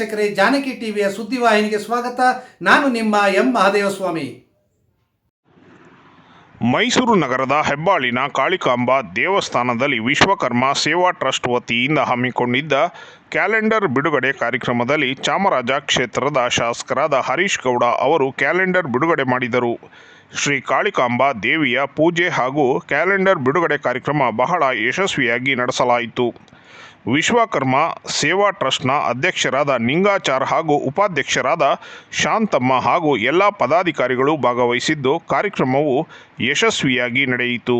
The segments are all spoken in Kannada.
ವೀಕ್ಷಕರೇ ಜಾನಕಿ ಟಿವಿಯ ಸುದ್ದಿವಾಹಿನಿಗೆ ಸ್ವಾಗತ. ನಾನು ನಿಮ್ಮ ಎಂ. ಮಹಾದೇವಸ್ವಾಮಿ. ಮೈಸೂರು ನಗರದ ಹೆಬ್ಬಾಳಿನ ಕಾಳಿಕಾಂಬ ದೇವಸ್ಥಾನದಲ್ಲಿ ವಿಶ್ವಕರ್ಮ ಸೇವಾ ಟ್ರಸ್ಟ್ ವತಿಯಿಂದ ಹಮ್ಮಿಕೊಂಡಿದ್ದ ಕ್ಯಾಲೆಂಡರ್ ಬಿಡುಗಡೆ ಕಾರ್ಯಕ್ರಮದಲ್ಲಿ ಚಾಮರಾಜ ಕ್ಷೇತ್ರದ ಶಾಸಕರಾದ ಹರೀಶ್ ಗೌಡ ಅವರು ಕ್ಯಾಲೆಂಡರ್ ಬಿಡುಗಡೆ ಮಾಡಿದರು. ಶ್ರೀ ಕಾಳಿಕಾಂಬ ದೇವಿಯ ಪೂಜೆ ಹಾಗೂ ಕ್ಯಾಲೆಂಡರ್ ಬಿಡುಗಡೆ ಕಾರ್ಯಕ್ರಮ ಬಹಳ ಯಶಸ್ವಿಯಾಗಿ ನಡೆಸಲಾಯಿತು. ವಿಶ್ವಕರ್ಮ ಸೇವಾ ಟ್ರಸ್ಟ್ನ ಅಧ್ಯಕ್ಷರಾದ ನಿಂಗಾಚಾರ್ ಹಾಗೂ ಉಪಾಧ್ಯಕ್ಷರಾದ ಶಾಂತಮ್ಮ ಹಾಗೂ ಎಲ್ಲ ಪದಾಧಿಕಾರಿಗಳು ಭಾಗವಹಿಸಿದ್ದು ಕಾರ್ಯಕ್ರಮವು ಯಶಸ್ವಿಯಾಗಿ ನಡೆಯಿತು.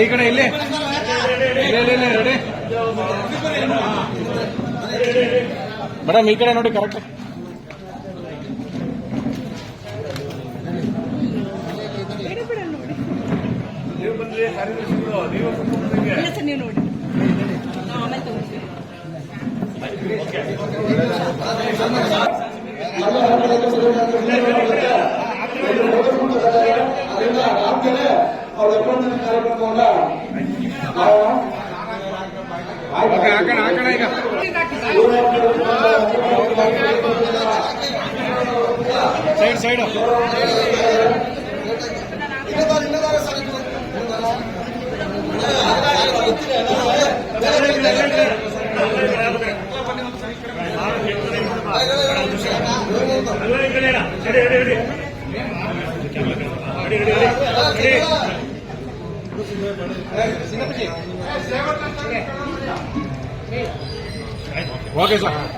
ಈ ಕಡೆ ಇಲ್ಲಿ? ರೆಡಿ ಮೇಡಮ್ ಈ ಕಡೆ ನೋಡಿ ಕರೆಕ್ಟ್ ನೀವು ನೋಡಿ. ನಾವು ಆಮೇಲೆ ತಗೋತೀವಿ ಹಾಕೋಣ ಹಾಕೋಣ ಈಗ side side okay sir Shri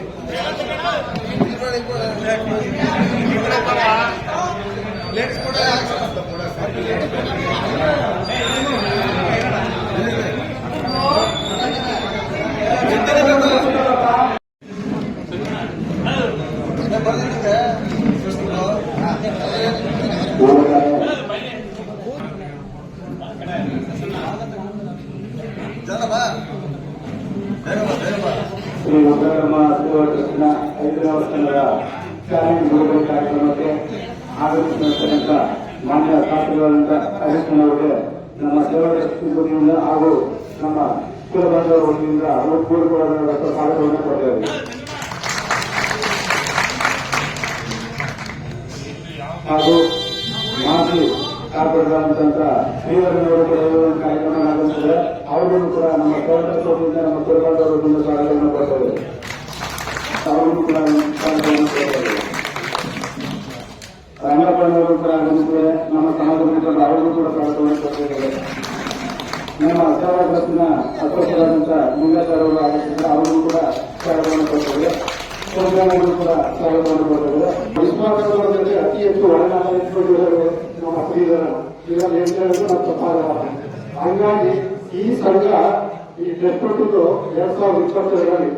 ನಮ್ಮ ಕುಲ ಬಂಧುಗಳ ವತಿಯಿಂದ ಪೂರ್ವಕವಾದ ಸ್ವಾಗತವನ್ನು ಕೊಟ್ಟಿದ್ದಾರೆ. ಹಾಗೂ ಮಾಜಿ ಕಾರ್ಪೊರೇಟರ್ ಶ್ರೀವರ್ಣವರು ಕೂಡ ಕಾರ್ಯಕ್ರಮ ಆಗಮಿಸಿದರೆ ಅವರನ್ನು ಕೂಡ ನಮ್ಮ ಕೌಂಟರ್ ವತಿಯಿಂದ ನಮ್ಮ ಕುಲಬಂಧುಗಳ ವತಿಯಿಂದ ಸ್ವಾಗತವನ್ನು ಕೊಡ್ತೇವೆ ಅವರನ್ನು ಕೂಡ ಸ್ವಾಗತವನ್ನು ಕೊಡ್ತೇವೆ ರಂಗಪ್ಪಣ್ಣವರು ಕೂಡ ಆಗಮಿಸಿದೆ ನಮ್ಮ ಸಮಾಜ ಅವರಿಗೂ ಕೂಡ ಸ್ವಾಗತವನ್ನು ಕೊಡ್ತಿದ್ದಾರೆ. ನಮ್ಮ ಸೇವಾ ಟ್ರಸ್ಟ್ನ ಅಧ್ಯಕ್ಷರಾದಂಥ ಮುಂಗೇಶ್ ಅವರು ಅವರಿಗೂ ಕೂಡ ಸ್ವಾಗತವನ್ನು ಕೊಡ್ತೇವೆ. ಸಂಘಟನೆಗಳು ಕೂಡ ಸ್ವಾಗತವನ್ನು ಕೊಡ್ತೇವೆ. ವಿಶ್ವಾಸದಲ್ಲಿ ಅತಿ ಹೆಚ್ಚು ಇಟ್ಕೊಂಡಿರೋರು ನಮ್ಮ ಶ್ರೀಧರ ಈಗ ಏನ್ ಹೇಳಿದ್ರು ನಮ್ಮ ತಪ್ಪಾಗಲ್ಲ ಹಂಗಾಗಿ ಈ ಸಂಘ ಈ ಡೆಸ್ಪಟ್ಟು ಎರಡ್ ಸಾವಿರದ ಇಪ್ಪತ್ತೆರಡರಲ್ಲಿ.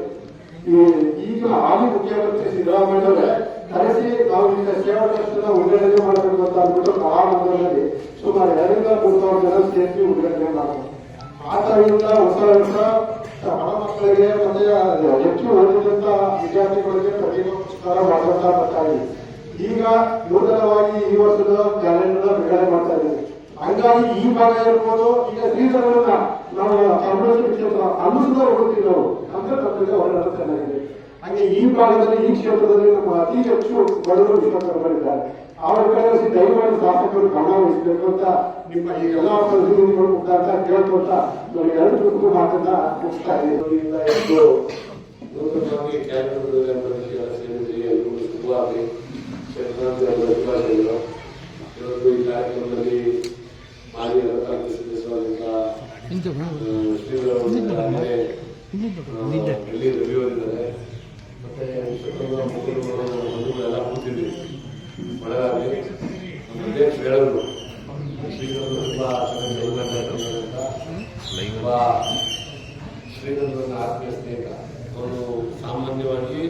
ಈಗ ಹಾಲಿ ಮುಖ್ಯಮಂತ್ರಿ ಸಿದ್ದರಾಮಯ್ಯ ಅವರೇ ಕರೆಸಿ ನಾವು ಈಗ ಸೇವಾ ಟ್ರಸ್ಟ್ ಉದ್ಘಾಟನೆ ಮಾಡಬೇಕು ಅಂತ ಅಂದ್ಬಿಟ್ಟು ಆ ಮಂದಿರದಲ್ಲಿ ಸುಮಾರು ಎರಡರಿಂದ ಮೂರು ಸಾವಿರ ಜನ ಸೇರಿಸಿ ಉದ್ಘಾಟನೆ ಮಾಡ್ತಾರೆ. ಆ ಹೊಸ ವರ್ಷ ಬಡ ಮಕ್ಕಳಿಗೆ ಮತ್ತೆ ಹೆಚ್ಚು ಓದಿದಂತ ವಿದ್ಯಾರ್ಥಿಗಳಿಗೆ ಪ್ರತಿಭಾ ಬರ್ತಾ ಇದೆ. ಈಗ ನೂತನವಾಗಿ ಈ ವರ್ಷದ ಕ್ಯಾಲೆಂಡರ್ ಬಿಡುಗಡೆ ಮಾಡ್ತಾ ಇದ್ದೀವಿ. ಹಂಗಾಗಿ ಈ ಭಾಗ ಇರ್ಬೋದು, ಈಗ ಸೀಸನ್ ನಾವು ಕ್ಷೇತ್ರ ಅಲ್ಲಿಂದ ಹೋಗುತ್ತೀವಿ ಅಂದ್ರೆ ನಮಗೆ ಒಳ್ಳೆ ಚೆನ್ನಾಗಿದೆ ಹಾಗೆ ಈ ಭಾಗದಲ್ಲಿ ಈ ಕ್ಷೇತ್ರದಲ್ಲಿ ನಮ್ಮ ಅತಿ ಹೆಚ್ಚು ಬಡವರು ವಿಶ್ವಾಸಗಳಿದ್ದಾರೆ ಅವರ ಕಳಿಸಿ ದಯಮಾಡಿ ಶಾಸಕರು ಗಮನ ವಹಿಸಬೇಕು ಅಂತ ನಿಮ್ಮ ಈ ಎಲ್ಲ ಪ್ರತಿನಿಧಿಗಳು ಮುಖಾಂತರ ಕೇಳ್ಕೊತಾ ನಾನು ಎರಡು ಗುಂಪು ಮಾತನ್ನ ಮುಗಿಸ್ತಾ ಇದ್ದೀನಿ. ಶ್ರೀಗಳ ರವಿ ಅವರಿದ್ದಾರೆ ಮತ್ತೆ ವಿಶ್ವಕರ್ಮ ಮುಖಂಡರು ಬಂಧುಗಳೆಲ್ಲ ಕೂತಿದ್ವಿ ಒಳಗಾಗಿ ದೇಶ ಹೇಳಿದ್ರು ತುಂಬ ಸ್ನೇಹಿತ ಸಾಮಾನ್ಯವಾಗಿ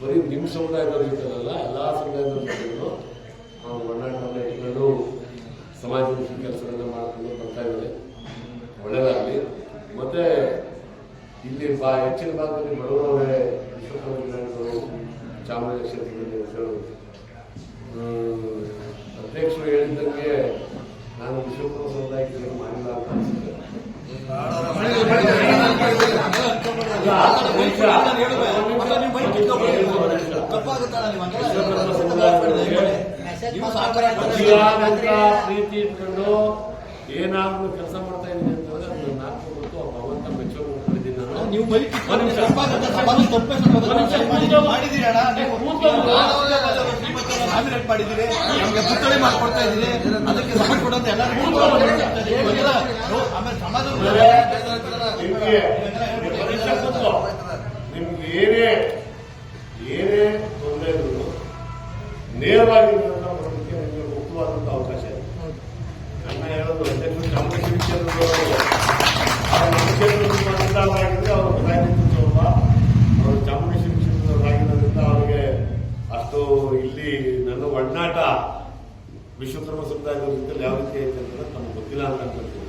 ಬರೀ ನಿಮ್ಮ ಸಮುದಾಯದವರು ಇರ್ತಾರಲ್ಲ, ಎಲ್ಲ ಸಮುದಾಯದವರು ಜೊತೆಗೂ ನಾವು ಒಡನಾಟವನ್ನು ಇಟ್ಕೊಂಡು ಸಮಾಜದ ಕೆಲಸಗಳನ್ನ ಮಾಡ್ಕೊಂಡು ಬರ್ತಾ ಇದ್ದಾರೆ ಒಳ್ಳೆಯದಾಗಲಿ ಮತ್ತೆ ಇಲ್ಲಿ ಬಾ ಹೆಚ್ಚಿನ ಭಾಗದಲ್ಲಿ ಬಡವರವರೇ ವಿಶ್ವಕರ್ಮ ಜಿಲ್ಲಾಡಳಿತರು ಚಾಮರಾಜ ಕ್ಷೇತ್ರದಲ್ಲಿ ಹೆಸರು ಹ್ಮ್, ಅಧ್ಯಕ್ಷರು ಹೇಳಿದ್ದಂಗೆ ನಾನು ವಿಶ್ವಕರ್ಮ ಸಮುದಾಯಕ್ಕೆ ಏನು ಮಾಡಿಲ್ಲ ಅಂತ ಅನ್ಸುತ್ತೆ ಅತಿಯಾದಂತ ಪ್ರೀತಿ ಇಟ್ಕೊಂಡು ಏನಾದ್ರೂ ಕೆಲಸ ಮಾಡ್ತಾ ಇದೀನಿ ಅಂತಂದ್ರೆ ಅದನ್ನ ನಾಲ್ಕು ಗೊತ್ತು ಭಗವಂತ ಮೆಚ್ಚೋ ಮಾಡಿದ್ದೀನಿ ನಾನು ನೀವು ಬರೀ ತಪ್ಪೇ ನಿಮಿಷ. ನಾಮಿನೇಟ್ ಮಾಡಿದ್ದೀರಿ ನಮ್ಗೆ ಪುತ್ಥಳಿ ಮಾಡ್ಕೊಡ್ತಾ ಇದ್ದೀರಿ ಅದಕ್ಕೆ ಸಪೋರ್ಟ್ ಕೊಡೋದು ಎಲ್ಲರಿಗೂ ಆಮೇಲೆ ಸಮಾಜ ನಿಮ್ಗೆ ಏನೇ ಏನೇ ತೊಂದರೆ ಇದ್ರು ನೇರವಾಗಿ ಮಾಡೋದಕ್ಕೆ ನಿಮಗೆ ಮುಕ್ತವಾದಂತ ಅವಕಾಶ ಇದೆ. ನನ್ನ ಹೇಳೋದು ಚಾಮರಾಜ ಕ್ಷೇತ್ರದವರು ಅವ್ರ. ನಮ್ಮ ಕ್ಷೇತ್ರದಲ್ಲಿ ಅನುದಾನವಾಗಿದ್ರೆ ಅವರು ಪ್ರಧಾನಿತ್ವ ಅವರು ಚಾಮುಂಡೇಶ್ವರಿ ಕ್ಷೇತ್ರದವರಾಗಿರೋದ್ರಿಂದ ಅವರಿಗೆ ಅಷ್ಟು ಇಲ್ಲಿ ನನ್ನ ಒಡನಾಟ ವಿಶ್ವಕರ್ಮ ಸಮುದಾಯದ ಜೊತೆ ಯಾವ ರೀತಿ ಐತೆ ಅಂತ ನಮ್ಗೆ ಗೊತ್ತಿಲ್ಲ ಅಂತ ಅನ್ಕೊಂತೀವಿ.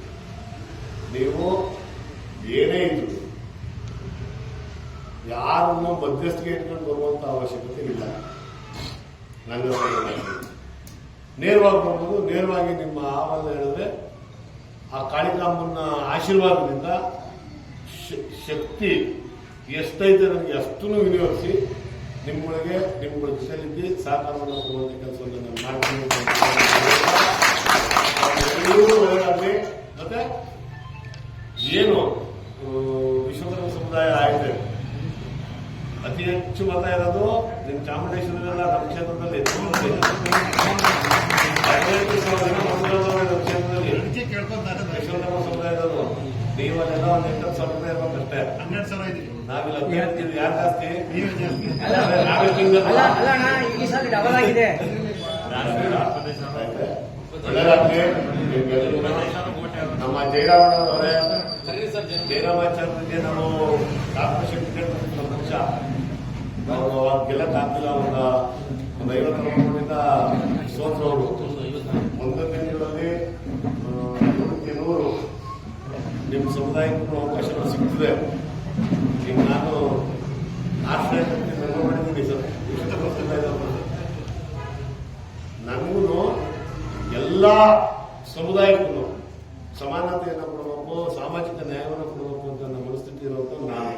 ನೀವು ಏನೇ ಇದ್ರು ಯಾರನ್ನು ಮಧ್ಯಸ್ಥಿಗೆ ಇಟ್ಕೊಂಡು ಬರುವಂತ ಅವಶ್ಯಕತೆ ಇಲ್ಲ. ನನ್ನ ನೇರವಾಗಿ ಬರ್ಬೋದು ನೇರವಾಗಿ ನಿಮ್ಮ ಆಹ್ವಾನ ಹೇಳಿದ್ರೆ ಆ ಕಾಳಿಕಾಂಬನ ಆಶೀರ್ವಾದದಿಂದ ಶಕ್ತಿ ಎಷ್ಟೈತೆ ನನಗೆ ಅಷ್ಟನ್ನು ವಿನಿಯೋಗಿಸಿ ನಿಮ್ಮೊಳಗೆ ನಿಮ್ಮಗಳ ಜೊತೆಲಿದ್ದು ಸಹಕಾರವನ್ನು ಕೊಡುವಂತ ಕೆಲಸವನ್ನು ನಾನು ಮಾಡ್ತೀನಿ ಒಳ್ಳೆಯದಾಗಲಿ ಮತ್ತೆ ಏನು ವಿಶ್ವಧರ್ಮ ವಿಶ್ವಕರ್ಮ ಸಮುದಾಯ ಆಗಿದೆ ಅತಿ ಹೆಚ್ಚು ಮತ ಇರೋದು ನಿಮ್ಮ ಚಾಮುಂಡೇಶ್ವರಿಯಲ್ಲ ನಮ್ಮ ಕ್ಷೇತ್ರದಲ್ಲಿ. ಹದಿನೆಂಟು ಸಾವಿರ ಜನ ಮತದಾರರು ನಮ್ಮ ಕ್ಷೇತ್ರದಲ್ಲಿ ವಿಶ್ವಕರ್ಮ ಸಮುದಾಯದವರು. ನೀವು ಅಲ್ಲೆಲ್ಲ ಒಂದು ಎಂಟತ್ತು ಸಾವಿರ ರೂಪಾಯಿ ಇರ್ಬೇಕಷ್ಟೇ. ಹನ್ನೆರಡು ಸಾವಿರ ಇದ್ದೀರಿ ಈ ಸಲ ಡಬಲ್ ಆಗಿದೆ. ನಮ್ಮ ಜಯರಾಮಣ್ಣವರೇ ಜಯರಾಮಾಚಾರ್ಯರಿಗೆ ನಾವು ಕಾರ್ಪೊರೇಷನ್ ನಮ್ಮ ಪಕ್ಷ ನಾವು ಅವಾಗ ಗೆಲ್ಲಕ್ಕಾಗ್ತಿಲ್ಲ ಒಂದು ಒಂದು ಐವತ್ತು ಕೋಟಿಯಿಂದ ಸೋತ್ರವರು. ಮುಂದಿನ ದಿನಗಳಲ್ಲಿ ಆ, ನೂರಕ್ಕೆ ನೂರು. ನಿಮ್ಮ ಸಮುದಾಯಕ್ಕೂ ಅವಕಾಶಗಳು ಸಿಗ್ತದೆ ಈಗ ನಾನು ಆಶ್ರಯ ಮೆಂಬರ್ ಮಾಡಿದ್ದೀನಿ ಸರ್ ವಿಶ್ವಕರ್ಮ ಸಮುದಾಯದವರು ನನಗೂ ಎಲ್ಲ ಸಮುದಾಯಕ್ಕೂ ಸಮಾನತೆಯನ್ನು ಕೊಡಬೇಕು, ಸಾಮಾಜಿಕ ನ್ಯಾಯವನ್ನು ಕೊಡಬೇಕು ಅಂತ ನನ್ನ ಮನಸ್ಥಿತಿ ಇರುವಂತ ನಾನು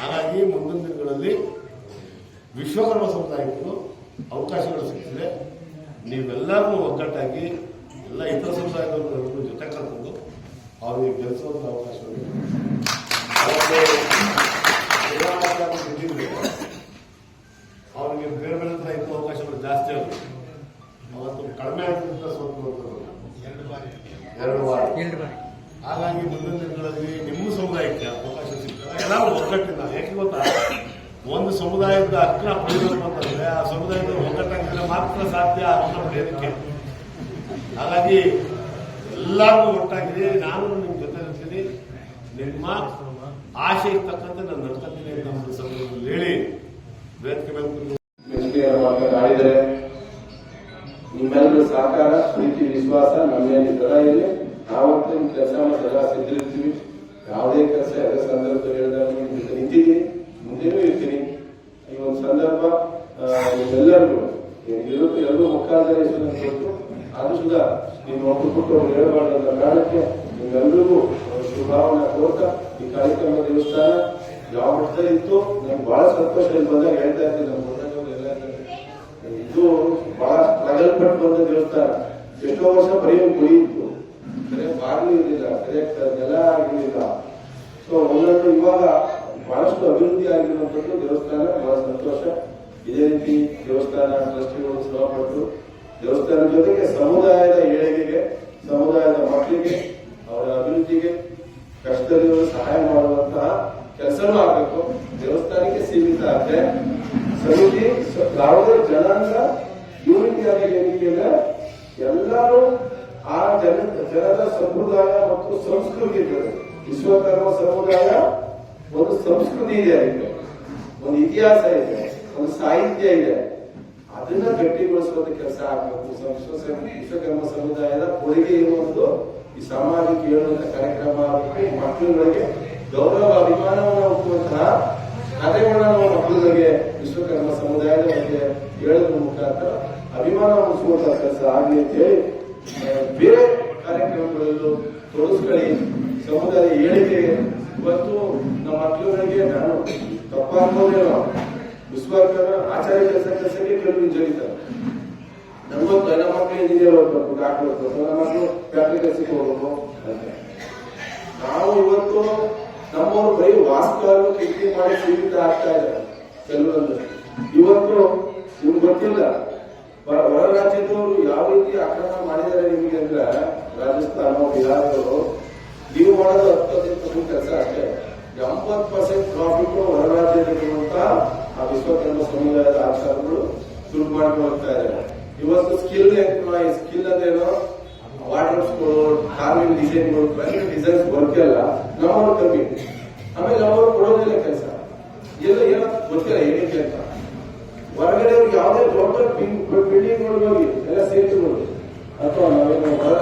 ಹಾಗಾಗಿ ಮುಂದಿನ ದಿನಗಳಲ್ಲಿ ವಿಶ್ವಕರ್ಮ ಸಮುದಾಯಕ್ಕೂ ಅವಕಾಶಗಳು ಸಿಗ್ತದೆ. ನೀವೆಲ್ಲರೂ ಒಗ್ಗಟ್ಟಾಗಿ ಎಲ್ಲ ಇತರ ಸಮುದಾಯದವರು ಜೊತೆ ಕರ್ಕೊಂಡು ಅವರಿಗೆ ಗೆಲ್ಲಿಸುವಂತ ಅವಕಾಶಗಳು ಅವರಿಗೆ ಶ್ರೀರಾಮಾಚಾರ್ಯ ಬಿಟ್ಟಿದ್ರೆ ಅವರಿಗೆ ಬೇರೆ ಬೇರೆ ತರ ಇತ್ತು ಅವಕಾಶಗಳು ಜಾಸ್ತಿ ಆಗುತ್ತೆ ಅವತ್ತು ಕಡಿಮೆ ಆಗಿದ್ದರಿಂದ ಸ್ವಲ್ಪ ಎರಡು ಬಾರಿ ಎರಡು ಬಾರಿ ಎರಡು ಬಾರಿ ಹಾಗಾಗಿ ಮುಂದಿನ ದಿನಗಳಲ್ಲಿ ನಿಮ್ಮ ಸಮುದಾಯಕ್ಕೆ ಅವಕಾಶ ಸಿಗ್ತದೆ ಎಲ್ಲರೂ ಒಗ್ಗಟ್ಟಿನ ಯಾಕೆ ಗೊತ್ತಾ ಒಂದು ಹಕ್ಕನ್ನ ಪಡೆಯಬೇಕು ಆ ಸಮುದಾಯದ ಒಗ್ಗಟ್ಟಾಗಿದ್ರೆ ಮಾತ್ರ ಸಾಧ್ಯ ಅಂತ ಪಡೆಯೋದಕ್ಕೆ ಹಾಗಾಗಿ ಎಲ್ಲರೂ ಒಟ್ಟಾಗಿದೆ. ನಾನು ನಿಮ್ಮ ಜೊತೆ ಇರ್ತೀನಿ. ನಿಮ್ಮ ಆಶೆ ತಕ್ಕಂತೆ ನಾನು ನಡ್ಕೊತೀನಿ ಅಂತ ಒಂದು ಸಂದರ್ಭದಲ್ಲಿ ಹೇಳಿ ವೇದಿಕೆ ಮೇಲೆ ಕೂತ್ಕೊಂಡು ನಿಮ್ಮೆಲ್ಲರ ಸಹಕಾರ, ಪ್ರೀತಿ, ವಿಶ್ವಾಸ ನಮ್ಮೇನು ದೃಢ ಇದೆ. ನಾವಂತೂ ನಿಮ್ ಕೆಲಸ ಸದಾ ಸಿದ್ಧಿರ್ತೀವಿ ಯಾವುದೇ ಕೆಲಸ ಯಾವುದೇ ಸಂದರ್ಭದಲ್ಲಿ ಹೇಳಿದಾಗ ನಿಮ್ ಜೊತೆ ನಿಂತಿದ್ದೀನಿ. ಮುಂದೆನೂ ಇರ್ತೀನಿ. ಈ ಒಂದು ಸಂದರ್ಭ ಇರೋದು ಎಲ್ಲರೂ ಮುಖಾಂತರ ಕೊಟ್ಟು ಅದು ನಿಮ್ಮ ಒಂದು ಕುಟುಂಬ ಹೇಳಬಾರ್ದು ಅಂತ ಕಾರಣಕ್ಕೆ ನಿಮ್ಮೆಲ್ಲರಿಗೂ ಶುಭಾವನೆ ಕೋರ್ತಾ ಈ ಕಾರ್ಯಕ್ರಮ ದೇವಸ್ಥಾನ ಯಾವ ಮಟ್ಟದಲ್ಲಿ ಇತ್ತು? ನಂಗೆ ಬಹಳ ಸಂತೋಷ ಇಲ್ಲಿ ಬಂದಾಗ ಹೇಳ್ತಾ ಇದ್ದೀನಿ ನಮ್ಮ ಮುಂದೆ ಇದು ಬಹಳ ಸ್ಟ್ರಗಲ್ ಪಟ್ಟು ಬಂದ ದೇವಸ್ಥಾನ. ಎಷ್ಟೋ ವರ್ಷ ಬರೀ ಗುಡಿ ಇತ್ತು. ಬರೀ ಬಾಗಿಲು ಇರಲಿಲ್ಲ ಕರೆಕ್ಟ್ ನೆಲ ಆಗಿರಲಿಲ್ಲ. ಸೊ ಒಂದೊಂದು ಇವಾಗ ಬಹಳಷ್ಟು ಅಭಿವೃದ್ಧಿ ಆಗಿರುವಂತದ್ದು ದೇವಸ್ಥಾನ ಬಹಳ ಸಂತೋಷ ಇದೇ ರೀತಿ ದೇವಸ್ಥಾನ ಟ್ರಸ್ಟಿಗಳು ಶ್ರಮಪಟ್ಟು ದೇವಸ್ಥಾನ ಜೊತೆಗೆ ಸಮುದಾಯದ ಏಳಿಗೆಗೆ, ಸಮುದಾಯದ ಮಕ್ಕಳಿಗೆ, ಅವರ ಅಭಿವೃದ್ಧಿಗೆ ಕಷ್ಟದಲ್ಲಿ ಸಹಾಯ ಮಾಡುವಂತಹ ಕೆಲಸನೂ ಆಗಬೇಕು. ಇದೆ ಒಂದು ಇತಿಹಾಸ ಇದೆ, ಒಂದು ಸಾಹಿತ್ಯ ಇದೆ. ಅದನ್ನ ಗಟ್ಟಿಗೊಳಿಸುವಂತ ಕೆಲಸ ಆಗಬೇಕು. ವಿಶ್ವ- ವಿಶ್ವಕರ್ಮ ಸಮುದಾಯದ ಕೊಡುಗೆ ಇರುವಂತದ್ದು ಈ ಸಮಾಜಕ್ಕೆ ಹೇಳುವಂತ ಕಾರ್ಯಕ್ರಮ ಆಗಬೇಕು. ಮಕ್ಕಳುಗಳಿಗೆ ಗೌರವ, ಅಭಿಮಾನವನ್ನು ಹುಟ್ಟುವಂತಹ ಕಥೆಗಳನ್ನ ನಾವು ಮಕ್ಕಳಿಗೆ ವಿಶ್ವಕರ್ಮ ಸಮುದಾಯದ ಬಗ್ಗೆ ಹೇಳೋದ್ರ ಮುಖಾಂತರ ಅಭಿಮಾನ ಮೂಡಿಸುವಂತಹ ಕೆಲಸ ಆಗಲಿ ಅಂತ ಹೇಳಿ, ಬೇರೆ ಕಾರ್ಯಕ್ರಮಗಳಲ್ಲೂ ತೋರಿಸ್ಕೊಳ್ಳಿ. ಸಮುದಾಯ ಏಳಿಗೆಗೆ ಇವತ್ತು ನಮ್ಮ ಮಕ್ಕಳುಗಳಿಗೆ ನಾನು ತಪ್ಪಾಗ್ಬೋದೇನೋ ವಿಶ್ವಕರ್ಮ ಆಚಾರ್ಯ ಕೆಲಸ ಕೆಲಸಕ್ಕೆ ಕೆಲವು ಜರಿತಾರೆ ನಮ್ಗೊತ್ತು ನಮ್ಮ ಮಕ್ಕಳು ಇಂಜಿನಿಯರ್ ಓದ್ಬೇಕು ಡಾಕ್ಟರ್ ಓದ್ಬೇಕು ನಮ್ಮ ಮಕ್ಕಳು ಫ್ಯಾಕ್ಟ್ರಿ ಕೆಲಸಕ್ಕೆ ಹೋಗ್ಬೇಕು ಅಂತ. ನಾವು ಇವತ್ತು ನಮ್ಮವರು ಬರೀ ವಾಸ್ತವ ಕೆಟ್ಟಿ ಮಾಡಿ ಸೀಮಿತ ಆಗ್ತಾ ಇದ್ದಾರೆ ಕೆಲವೊಂದು. ಇವತ್ತು ನಿಮ್ಗೆ ಗೊತ್ತಿಲ್ಲ ಹೊರ ರಾಜ್ಯದವರು ಯಾವ ರೀತಿ ಆಕ್ರಮಣ ಮಾಡಿದ್ದಾರೆ ನಿಮಗೆ ಅಂದ್ರೆ ರಾಜಸ್ಥಾನ, ಬಿಹಾರದವರು. ನೀವು ಮಾಡೋದು ಹತ್ತು ಹದಿನೈದು ಪರ್ಸೆಂಟ್ ಕೆಲಸ ಅಷ್ಟೇ ಎಂಬತ್ತು ಪರ್ಸೆಂಟ್ ಪ್ರಾಫಿಟ್ ಹೊರ ರಾಜ್ಯದಲ್ಲಿರುವಂತ ಆ ವಿಶ್ವಕರ್ಮ ಸಮುದಾಯದ ಆಚಾರಗಳು ಶುರು ಮಾಡ್ಕೊಳ್ತಾ ಇದ್ದಾರೆ ಇವತ್ತು ಸ್ಕಿಲ್ ಎಂಪ್ಲಾಯಿ ಸ್ಕಿಲ್ ಅಂದ್ರೇನು ವಾಟರ್ಸ್ಗಳು ಕಾರ್ವಿಂಗ್ ಡಿಸೈನ್ಗಳು ಡಿಸೈನ್ಸ್ ವರ್ಕ್ ಎಲ್ಲ ನಮ್ಮವರು ಕಮ್ಮಿ. ಆಮೇಲೆ ಅವರು ಕೊಡೋದಿಲ್ಲ ಕೆಲಸ. ಎಲ್ಲ ಏನೋ ಗೊತ್ತಿಲ್ಲ, ಏನಕ್ಕೆ ಅಂತ. ಹೊರಗಡೆ ಅವ್ರಿಗೆ ಯಾವುದೇ ದೊಡ್ಡ ಬಿಲ್ಡಿಂಗ್ ಹೋಗಿ, ಎಲ್ಲ ಸೇತುಗಳು ಅಥವಾ ನಾವೇನು ಹೊರ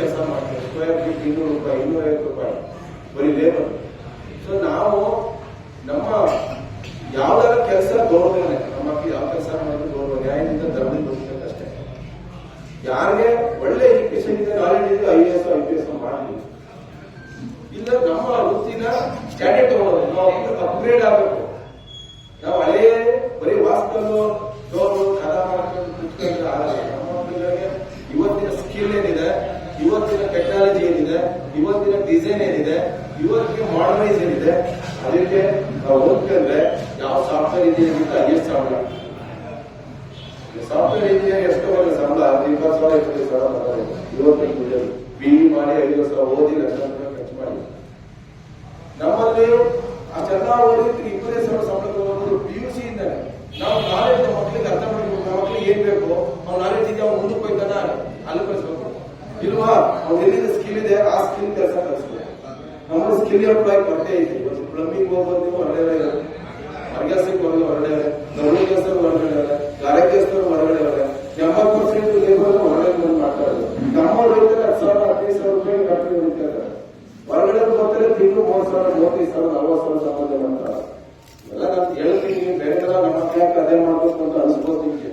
ಕೆಲಸ ಮಾಡ್ತೇವೆ. ಸ್ಕ್ವೇರ್ ಫೀಟ್ ಇನ್ನೂರು ರೂಪಾಯಿ, ಇನ್ನೂರೈವತ್ತು ರೂಪಾಯಿ. ಬರೀ ಲೇಬರ್ ಸೊ ನಾವು ನಮ್ಮ ಯಾವ್ದಾರ ಕೆಲಸ ಗೌರವನೇ ನಮ್ಮ ಯಾವ ಕೆಲಸ ಮಾಡಿದ್ರು ಗೌರವ ನ್ಯಾಯದಿಂದ ಧರ್ಮದಿಂದ ಹೋಗ್ಬೇಕಷ್ಟೇ. ಯಾರಿಗೆ ಯಾವ ಸಾಫ್ಟ್ವೇರ್ ಇಂಜಿನಿಯರ್ ಅಂತ ಸಂಬಳ ಸಾಫ್ಟ್ವೇರ್ ಇಂಜಿನಿಯರ್ ಎಷ್ಟು ಬರಲ್ಲ ಸಂಬಳ ಒಂದು ಇಪ್ಪತ್ತು ಸಾವಿರ ಇಪ್ಪತ್ತೈದು ಸಾವಿರ ಬರೋದು ಇವತ್ತಿನ ಬಿ ಮಾಡಿ ಐದು ವರ್ಷ ಓದಿ ರೂಪಾಯಿ ಖರ್ಚು ಮಾಡಿ. ನಮ್ಮಲ್ಲಿ ಆ ಚೆನ್ನಾಗಿ ಓದಿದ್ರೆ ಇಪ್ಪತ್ತೈದು ಸಾವಿರ ಸಂಬಳ ತಗೊಂಡು ಪಿ ಯು ಸಿ ಇಂದಾನೆ. ನಾವು ನಮ್ಮ ಮಕ್ಕಳಿಗೆ ಅರ್ಥ ಮಾಡಬೇಕು ಮಕ್ಕಳಿಗೆ ಏನ್ ಬೇಕು ಅವ್ನ ನಾಲೆಜ್ ಇದೆ ಅವ್ನು ಮುಂದಕ್ಕೆ ಹೋಯ್ತಾನ ಅಲ್ಲಿ ಕಳಿಸ್ಬೇಕು ಇಲ್ವಾ? ಅವ್ನು ಎಲ್ಲಿಂದ ಸ್ಕಿಲ್ ಇದೆ, ಆ ಸ್ಕಿಲ್ ಕೆಲಸ ಕಲಿಸ್ಬೇಕು. ನಮ್ಮ ಸ್ಕಿಲ್ ಎಂಪ್ಲಾಯ್ ಕೊರತೆ ಇದೆ. ಇವತ್ತು ಪ್ಲಂಬಿಂಗ್ ನೀವು ಹೊರಗಡೆ ಹೋಗಿ ಹೊರಗಡೆ ಕೆಲಸ ಹೊರಗಡೆ ಗಾರೆ ಕೆಲಸದವ್ರು ಹೊರಗಡೆ ಎಂಬತ್ತು ಪರ್ಸೆಂಟ್ ಲೇಬರ್ ಹೊರಗಡೆ ಬಂದು ಮಾಡ್ತಾ ಇದ್ದಾರೆ. ನಮ್ಮ ರೈತರು ಹತ್ತು ರೂಪಾಯಿ ಹೊರಗಡೆ ಬರ್ತಾರೆ ತಿಂಗಳು ಮೂವತ್ತು ಸಾವಿರ, ಮೂವತ್ತೈದು ಸಾವಿರ, ನಲವತ್ತು ಸಾವಿರ ಸಂಬಂಧ ಮಾಡ್ತಾರೆ. ಹೇಳ್ತೀನಿ ಬೇರೆ ತರ ನಮ್ಮ ಅದೇ ಮಾಡ್ಬೇಕು ಅಂತ ಅನ್ಸ್ಬೋದು ನಿಮ್ಗೆ.